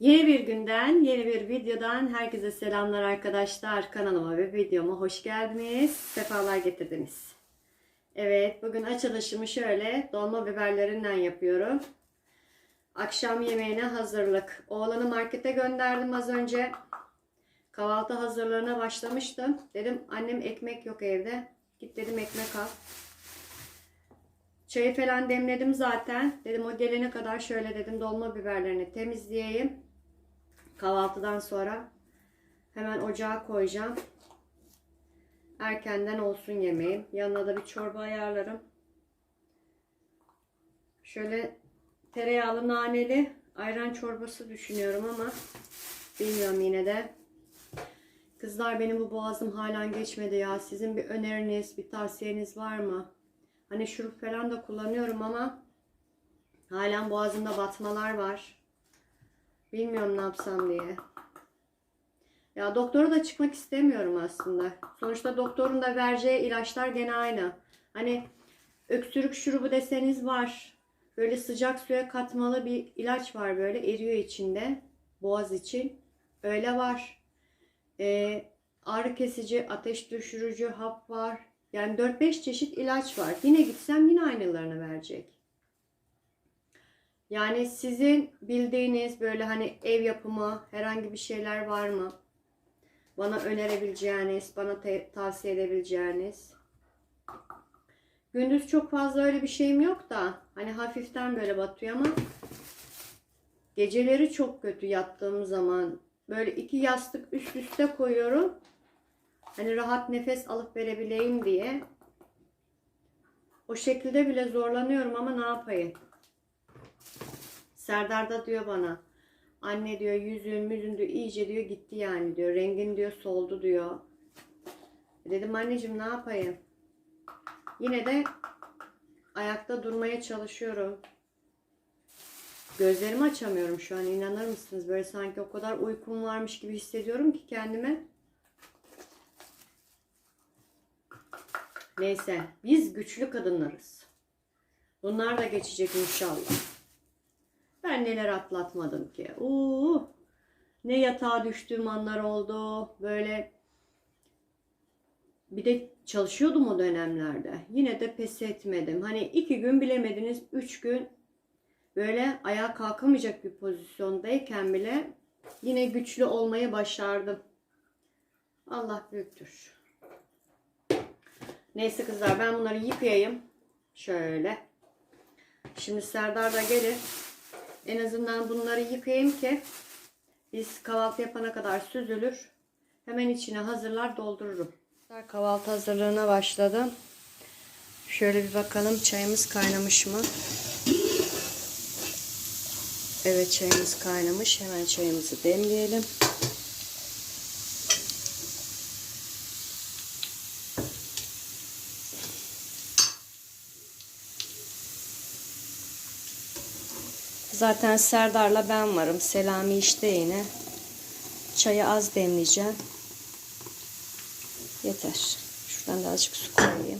Yeni bir günden, yeni bir videodan herkese selamlar arkadaşlar. Kanalıma ve videoma hoş geldiniz. Sefalar getirdiniz. Evet, bugün açılışımı şöyle dolma biberlerinden yapıyorum. Akşam yemeğine hazırlık. Oğlanı markete gönderdim az önce. Kahvaltı hazırlığına başlamıştım. Dedim annem ekmek yok evde. Git dedim ekmek al. Çayı falan demledim zaten. Dedim o gelene kadar şöyle dedim dolma biberlerini temizleyeyim. Kahvaltıdan sonra hemen ocağa koyacağım. Erkenden olsun yemeğim. Yanına da bir çorba ayarlarım. Şöyle tereyağlı naneli ayran çorbası düşünüyorum ama bilmiyorum yine de. Kızlar benim bu boğazım halen geçmedi ya. Sizin bir öneriniz, bir tavsiyeniz var mı? Hani şurup falan da kullanıyorum ama halen boğazımda batmalar var. Bilmiyorum ne yapsam diye. Ya doktora da çıkmak istemiyorum aslında. Sonuçta doktorun da vereceği ilaçlar gene aynı. Hani öksürük şurubu deseniz var. Böyle sıcak suya katmalı bir ilaç var böyle eriyor içinde. Boğaz için. Öyle var. Ee, ağrı kesici, ateş düşürücü hap var. Yani 4-5 çeşit ilaç var. Yine gitsem yine aynılarını verecek. Yani sizin bildiğiniz böyle hani ev yapımı herhangi bir şeyler var mı? Bana önerebileceğiniz, bana tavsiye edebileceğiniz. Gündüz çok fazla öyle bir şeyim yok da hani hafiften böyle batıyor ama geceleri çok kötü yattığım zaman böyle iki yastık üst üste koyuyorum. Hani rahat nefes alıp verebileyim diye. O şekilde bile zorlanıyorum ama ne yapayım? Serdar da diyor bana. Anne diyor yüzün müzün diyor iyice diyor gitti yani diyor. Rengin diyor soldu diyor. Dedim anneciğim ne yapayım? Yine de ayakta durmaya çalışıyorum. Gözlerimi açamıyorum şu an inanır mısınız? Böyle sanki o kadar uykum varmış gibi hissediyorum ki kendime. Neyse biz güçlü kadınlarız. Bunlar da geçecek inşallah. Ben neler atlatmadım ki. Uuu. Ne yatağa düştüğüm anlar oldu. Böyle bir de çalışıyordum o dönemlerde. Yine de pes etmedim. Hani iki gün bilemediniz üç gün böyle ayağa kalkamayacak bir pozisyondayken bile yine güçlü olmayı başardım. Allah büyüktür. Neyse kızlar ben bunları yıkayayım. Şöyle. Şimdi Serdar da gelir. En azından bunları yıkayayım ki biz kahvaltı yapana kadar süzülür. Hemen içine hazırlar doldururum. Kahvaltı hazırlığına başladım. Şöyle bir bakalım çayımız kaynamış mı? Evet çayımız kaynamış. Hemen çayımızı demleyelim. Zaten Serdar'la ben varım. Selami işte yine. Çayı az demleyeceğim. Yeter. Şuradan da azıcık su koyayım.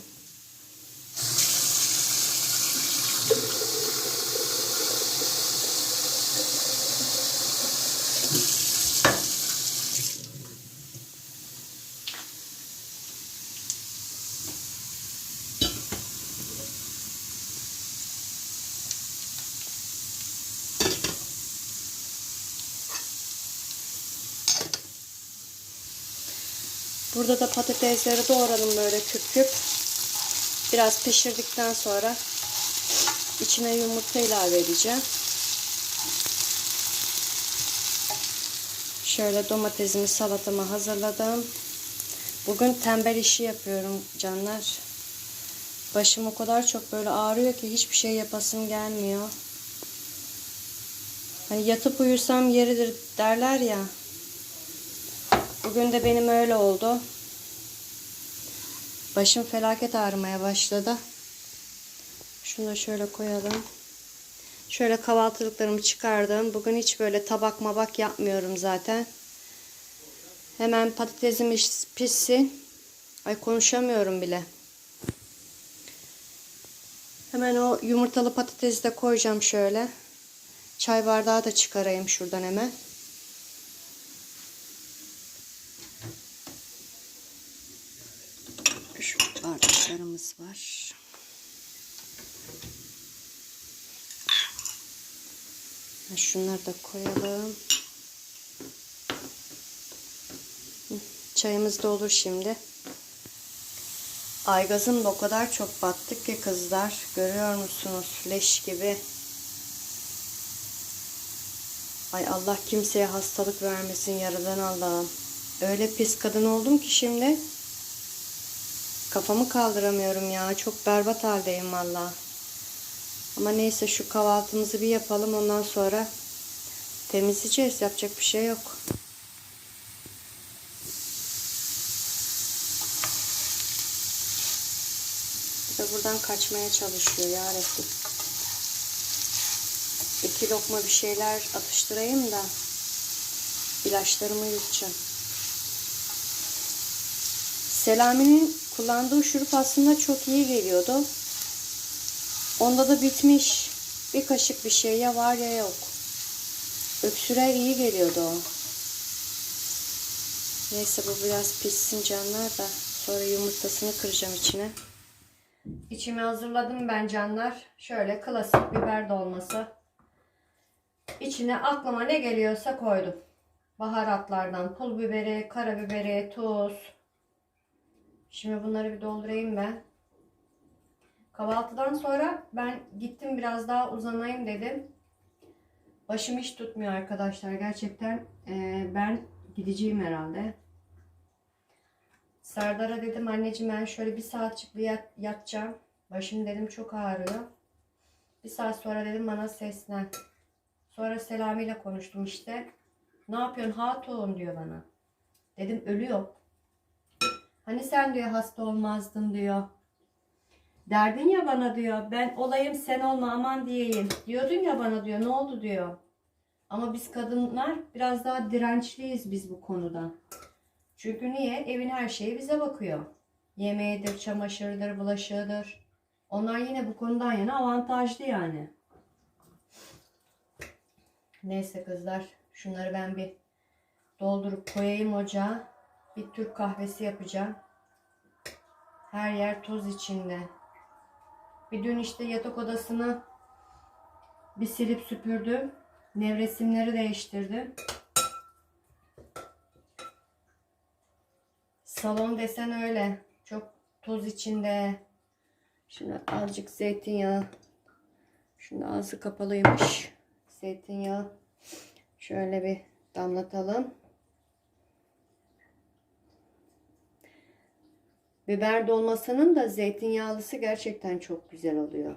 Burada da patatesleri doğradım böyle küp küp. Biraz pişirdikten sonra içine yumurta ilave edeceğim. Şöyle domatesimi salatamı hazırladım. Bugün tembel işi yapıyorum canlar. Başım o kadar çok böyle ağrıyor ki hiçbir şey yapasım gelmiyor. Hani yatıp uyursam yeridir derler ya. Bugün de benim öyle oldu. Başım felaket ağrımaya başladı. Şunu da şöyle koyalım. Şöyle kahvaltılıklarımı çıkardım. Bugün hiç böyle tabak mabak yapmıyorum zaten. Hemen patatesim pişsin. Ay konuşamıyorum bile. Hemen o yumurtalı patatesi de koyacağım şöyle. Çay bardağı da çıkarayım şuradan hemen. Bardaklarımız var. Şunları da koyalım. Çayımız da olur şimdi. Aygazım da o kadar çok battık ki kızlar. Görüyor musunuz? Leş gibi. Ay Allah kimseye hastalık vermesin yaradan Allah'ım. Öyle pis kadın oldum ki şimdi. Kafamı kaldıramıyorum ya. Çok berbat haldeyim valla. Ama neyse şu kahvaltımızı bir yapalım. Ondan sonra temizleyeceğiz. Yapacak bir şey yok. De buradan kaçmaya çalışıyor ya Rabbi. İki lokma bir şeyler atıştırayım da ilaçlarımı yutacağım. Selami'nin kullandığı şurup aslında çok iyi geliyordu. Onda da bitmiş. Bir kaşık bir şey ya var ya yok. Öksüre iyi geliyordu o. Neyse bu biraz pişsin canlar da sonra yumurtasını kıracağım içine. İçimi hazırladım ben canlar. Şöyle klasik biber dolması. İçine aklıma ne geliyorsa koydum. Baharatlardan pul biberi, karabiberi, tuz. Şimdi bunları bir doldurayım ben. Kahvaltıdan sonra ben gittim biraz daha uzanayım dedim. Başım hiç tutmuyor arkadaşlar. Gerçekten eee, ben gideceğim herhalde. Serdar'a dedim anneciğim ben şöyle bir saatçik bir yat, yatacağım. Başım dedim çok ağrıyor. Bir saat sonra dedim bana seslen. Sonra Selami ile konuştum işte. Ne yapıyorsun hatun diyor bana. Dedim ölüyor. Hani sen diyor hasta olmazdın diyor. Derdin ya bana diyor. Ben olayım sen olma aman diyeyim. Diyordun ya bana diyor. Ne oldu diyor. Ama biz kadınlar biraz daha dirençliyiz biz bu konuda. Çünkü niye? Evin her şeyi bize bakıyor. Yemeğidir, çamaşırıdır, bulaşığıdır. Onlar yine bu konudan yana avantajlı yani. Neyse kızlar. Şunları ben bir doldurup koyayım ocağa. Bir Türk kahvesi yapacağım. Her yer toz içinde. Bir dün işte yatak odasını bir silip süpürdüm. Nevresimleri değiştirdim. Salon desen öyle. Çok toz içinde. Şimdi azıcık zeytinyağı. Şimdi ağzı kapalıymış. Zeytinyağı. Şöyle bir damlatalım. Biber dolmasının da zeytinyağlısı gerçekten çok güzel oluyor.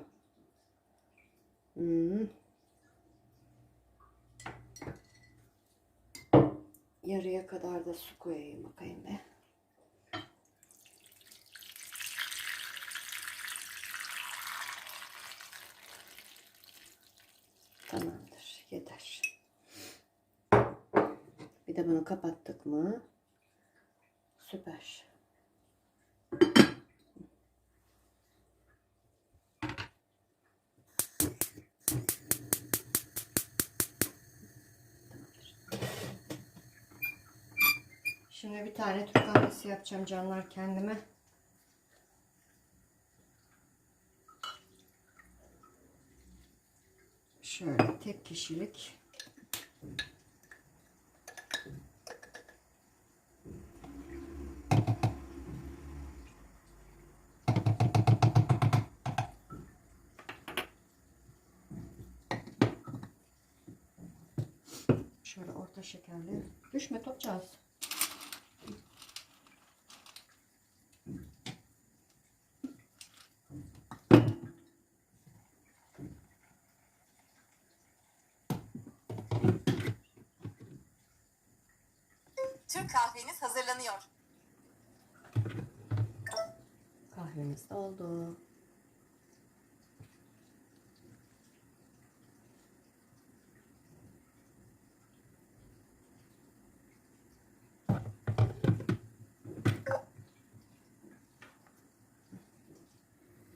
Hmm. Yarıya kadar da su koyayım bakayım be. Tamamdır. Yeter. Bir de bunu kapattık mı? Şimdi bir tane Türk kahvesi yapacağım canlar kendime. Şöyle tek kişilik. Şöyle orta şekerli. Düşme topçağız. Türk hazırlanıyor. Kahvemiz oldu.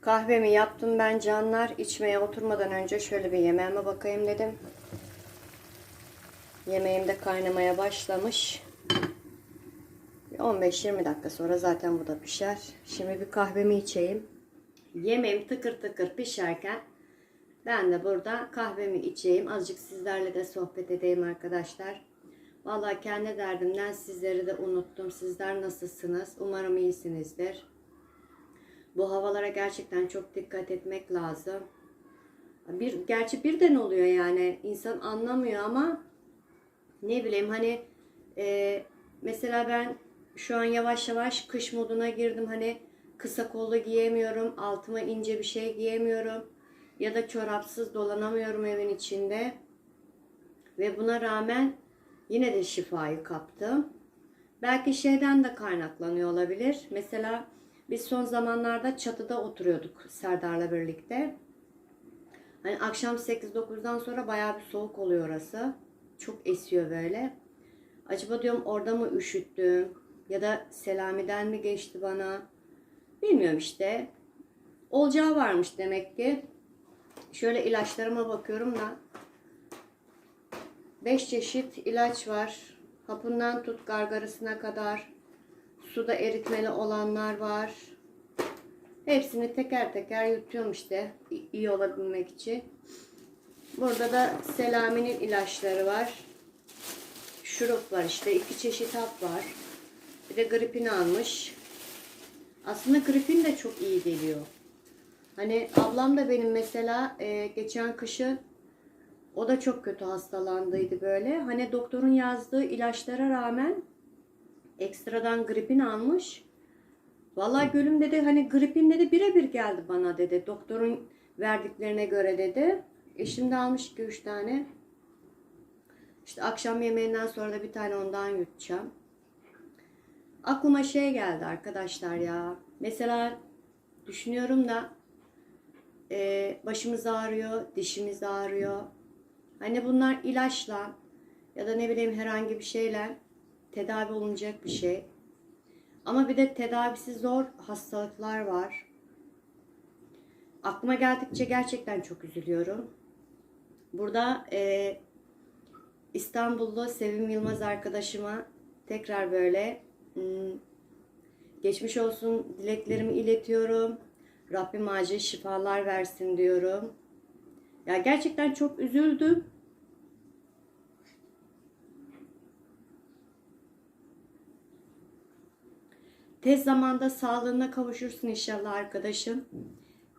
Kahvemi yaptım ben canlar. İçmeye oturmadan önce şöyle bir yemeğime bakayım dedim. Yemeğim de kaynamaya başlamış. 15-20 dakika sonra zaten bu da pişer. Şimdi bir kahvemi içeyim. Yemeğim tıkır tıkır pişerken ben de burada kahvemi içeyim. Azıcık sizlerle de sohbet edeyim arkadaşlar. Vallahi kendi derdimden sizleri de unuttum. Sizler nasılsınız? Umarım iyisinizdir. Bu havalara gerçekten çok dikkat etmek lazım. Bir, gerçi birden oluyor yani. İnsan anlamıyor ama ne bileyim hani e, mesela ben şu an yavaş yavaş kış moduna girdim. Hani kısa kollu giyemiyorum. Altıma ince bir şey giyemiyorum. Ya da çorapsız dolanamıyorum evin içinde. Ve buna rağmen yine de şifayı kaptım. Belki şeyden de kaynaklanıyor olabilir. Mesela biz son zamanlarda çatıda oturuyorduk Serdar'la birlikte. Hani akşam 8-9'dan sonra bayağı bir soğuk oluyor orası. Çok esiyor böyle. Acaba diyorum orada mı üşüttüm? Ya da Selami'den mi geçti bana? Bilmiyorum işte. Olacağı varmış demek ki. Şöyle ilaçlarıma bakıyorum da. 5 çeşit ilaç var. Hapından tut gargarasına kadar. Suda eritmeli olanlar var. Hepsini teker teker yutuyorum işte iyi olabilmek için. Burada da Selami'nin ilaçları var. Şurup var işte. iki çeşit hap var. Bir de gripin almış. Aslında gripin de çok iyi geliyor. Hani ablam da benim mesela e, geçen kışı o da çok kötü hastalandıydı böyle. Hani doktorun yazdığı ilaçlara rağmen ekstradan gripin almış. Vallahi gülüm dedi hani gripin dedi birebir geldi bana dedi. Doktorun verdiklerine göre dedi. E şimdi almış 2-3 tane. İşte akşam yemeğinden sonra da bir tane ondan yutacağım. Aklıma şey geldi arkadaşlar ya. Mesela düşünüyorum da e, başımız ağrıyor, dişimiz ağrıyor. Hani bunlar ilaçla ya da ne bileyim herhangi bir şeyle tedavi olunacak bir şey. Ama bir de tedavisi zor hastalıklar var. Aklıma geldikçe gerçekten çok üzülüyorum. Burada e, İstanbullu Sevim Yılmaz arkadaşıma tekrar böyle geçmiş olsun dileklerimi iletiyorum. Rabbim acil şifalar versin diyorum. Ya gerçekten çok üzüldüm. Tez zamanda sağlığına kavuşursun inşallah arkadaşım.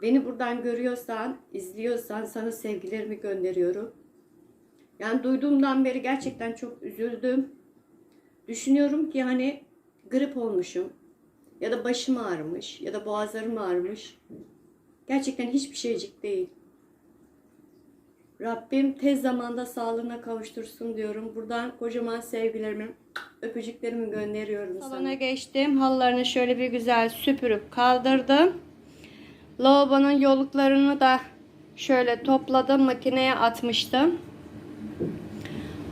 Beni buradan görüyorsan, izliyorsan sana sevgilerimi gönderiyorum. Yani duyduğumdan beri gerçekten çok üzüldüm. Düşünüyorum ki hani grip olmuşum ya da başım ağrımış ya da boğazlarım ağrımış. Gerçekten hiçbir şeycik değil. Rabbim tez zamanda sağlığına kavuştursun diyorum. Buradan kocaman sevgilerimi, öpücüklerimi gönderiyorum sana. Salona geçtim. Halılarını şöyle bir güzel süpürüp kaldırdım. Lavabonun yoluklarını da şöyle topladım. Makineye atmıştım.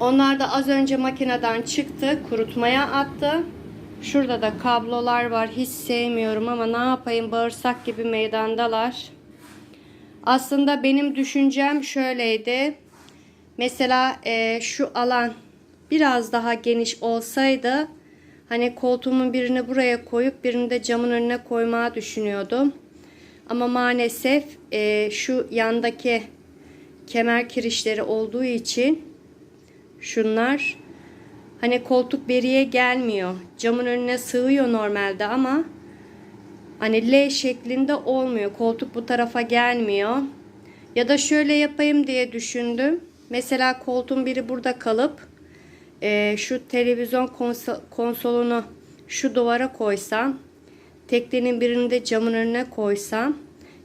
Onlar da az önce makineden çıktı. Kurutmaya attı. Şurada da kablolar var. Hiç sevmiyorum ama ne yapayım bağırsak gibi meydandalar. Aslında benim düşüncem şöyleydi. Mesela e, şu alan biraz daha geniş olsaydı hani koltuğumun birini buraya koyup birini de camın önüne koymayı düşünüyordum. Ama maalesef e, şu yandaki kemer kirişleri olduğu için şunlar hani koltuk beriye gelmiyor. Camın önüne sığıyor normalde ama Hani L şeklinde olmuyor. Koltuk bu tarafa gelmiyor. Ya da şöyle yapayım diye düşündüm. Mesela koltuğun biri burada kalıp e, şu televizyon konso- konsolunu şu duvara koysam teknenin birini de camın önüne koysam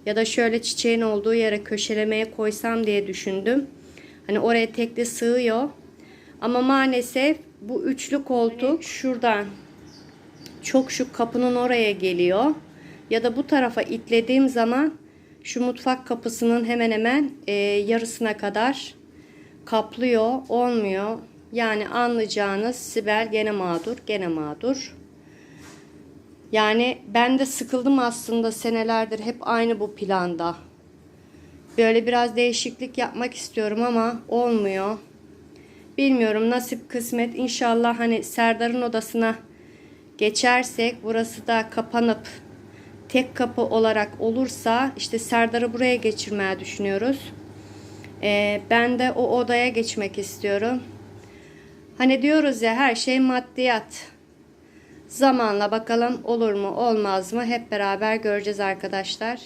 ya da şöyle çiçeğin olduğu yere köşelemeye koysam diye düşündüm. Hani oraya tekli sığıyor. Ama maalesef bu üçlü koltuk şuradan çok şu kapının oraya geliyor. Ya da bu tarafa itlediğim zaman şu mutfak kapısının hemen hemen e, yarısına kadar kaplıyor. Olmuyor. Yani anlayacağınız Sibel gene mağdur. Gene mağdur. Yani ben de sıkıldım aslında senelerdir hep aynı bu planda. Böyle biraz değişiklik yapmak istiyorum ama olmuyor. Bilmiyorum nasip kısmet. İnşallah hani Serdar'ın odasına geçersek burası da kapanıp tek kapı olarak olursa işte Serdar'ı buraya geçirmeye düşünüyoruz. Ee, ben de o odaya geçmek istiyorum. Hani diyoruz ya her şey maddiyat. Zamanla bakalım olur mu olmaz mı hep beraber göreceğiz arkadaşlar.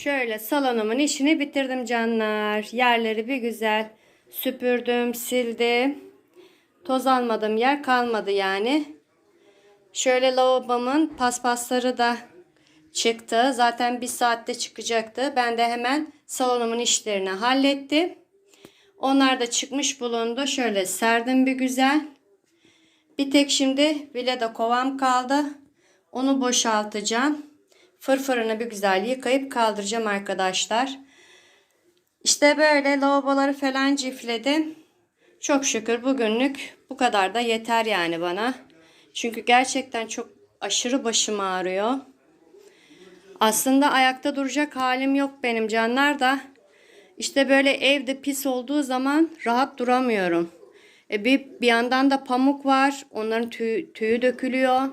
Şöyle salonumun işini bitirdim canlar. Yerleri bir güzel süpürdüm, sildim. Toz almadığım yer kalmadı yani. Şöyle lavabomun paspasları da çıktı. Zaten bir saatte çıkacaktı. Ben de hemen salonumun işlerini hallettim. Onlar da çıkmış bulundu. Şöyle serdim bir güzel. Bir tek şimdi vileda kovam kaldı. Onu boşaltacağım. Fırfırını bir güzel yıkayıp kaldıracağım arkadaşlar. İşte böyle lavaboları falan cifledim. Çok şükür bugünlük bu kadar da yeter yani bana. Çünkü gerçekten çok aşırı başım ağrıyor. Aslında ayakta duracak halim yok benim canlar da. İşte böyle evde pis olduğu zaman rahat duramıyorum. E bir, bir yandan da pamuk var. Onların tüyü, tüyü dökülüyor.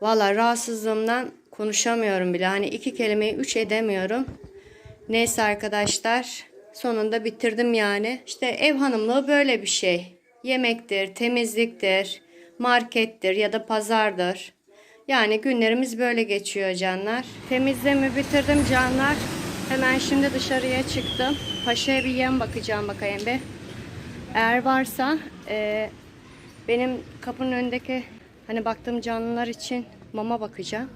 Valla rahatsızlığımdan konuşamıyorum bile. Hani iki kelimeyi üç edemiyorum. Neyse arkadaşlar. Sonunda bitirdim yani. İşte ev hanımlığı böyle bir şey. Yemektir, temizliktir, markettir ya da pazardır. Yani günlerimiz böyle geçiyor canlar. Temizliğimi bitirdim canlar. Hemen şimdi dışarıya çıktım. Paşa'ya bir yem bakacağım bakayım bir. Eğer varsa e, benim kapının önündeki hani baktığım canlılar için mama bakacağım.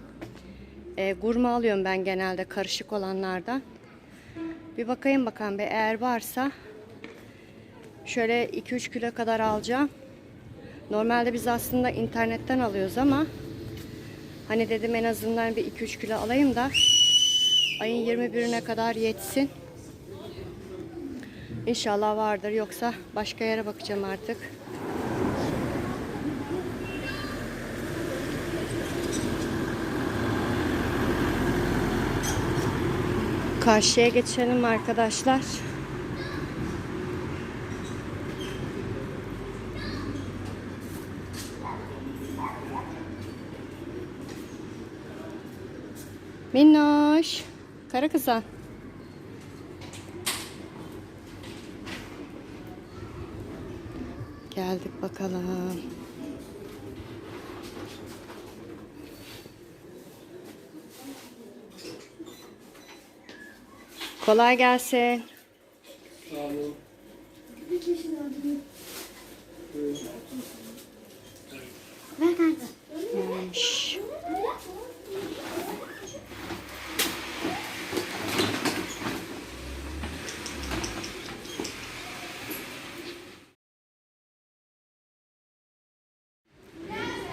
E, gurme alıyorum ben genelde karışık olanlardan. Bir bakayım bakalım be eğer varsa şöyle 2-3 kilo kadar alacağım. Normalde biz aslında internetten alıyoruz ama hani dedim en azından bir 2-3 kilo alayım da ayın 21'ine kadar yetsin. İnşallah vardır yoksa başka yere bakacağım artık. Karşıya geçelim arkadaşlar. Minnoş. Kara kızan. Geldik bakalım. Kolay gelsin. Şş.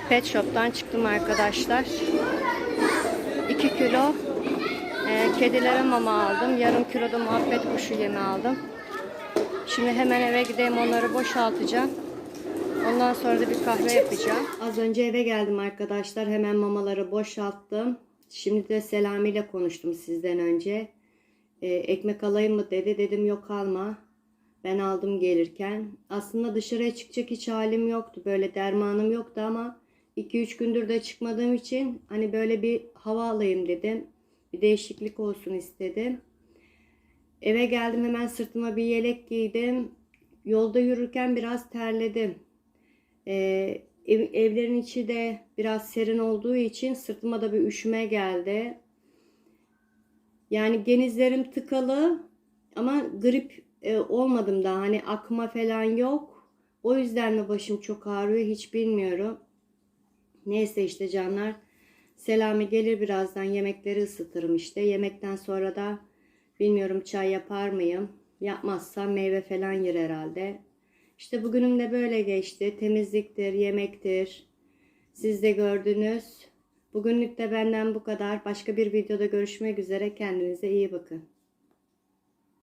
Pet Shop'tan çıktım arkadaşlar. 2 kilo e, kedilere mama aldım. Yarım kilo da muhabbet kuşu yemi aldım. Şimdi hemen eve gideyim onları boşaltacağım. Ondan sonra da bir kahve yapacağım. Az önce eve geldim arkadaşlar. Hemen mamaları boşalttım. Şimdi de Selami ile konuştum sizden önce. E, ekmek alayım mı dedi. Dedim yok alma. Ben aldım gelirken. Aslında dışarıya çıkacak hiç halim yoktu. Böyle dermanım yoktu ama 2-3 gündür de çıkmadığım için hani böyle bir hava alayım dedim. Bir değişiklik olsun istedim. Eve geldim hemen sırtıma bir yelek giydim. Yolda yürürken biraz terledim. Ee, ev, evlerin içi de biraz serin olduğu için sırtıma da bir üşüme geldi. Yani genizlerim tıkalı ama grip e, olmadım daha. Hani akma falan yok. O yüzden mi başım çok ağrıyor hiç bilmiyorum. Neyse işte canlar. Selami gelir birazdan yemekleri ısıtırım işte. Yemekten sonra da bilmiyorum çay yapar mıyım? Yapmazsam meyve falan yer herhalde. İşte bugünüm de böyle geçti. Temizliktir, yemektir. Siz de gördünüz. Bugünlük de benden bu kadar. Başka bir videoda görüşmek üzere. Kendinize iyi bakın.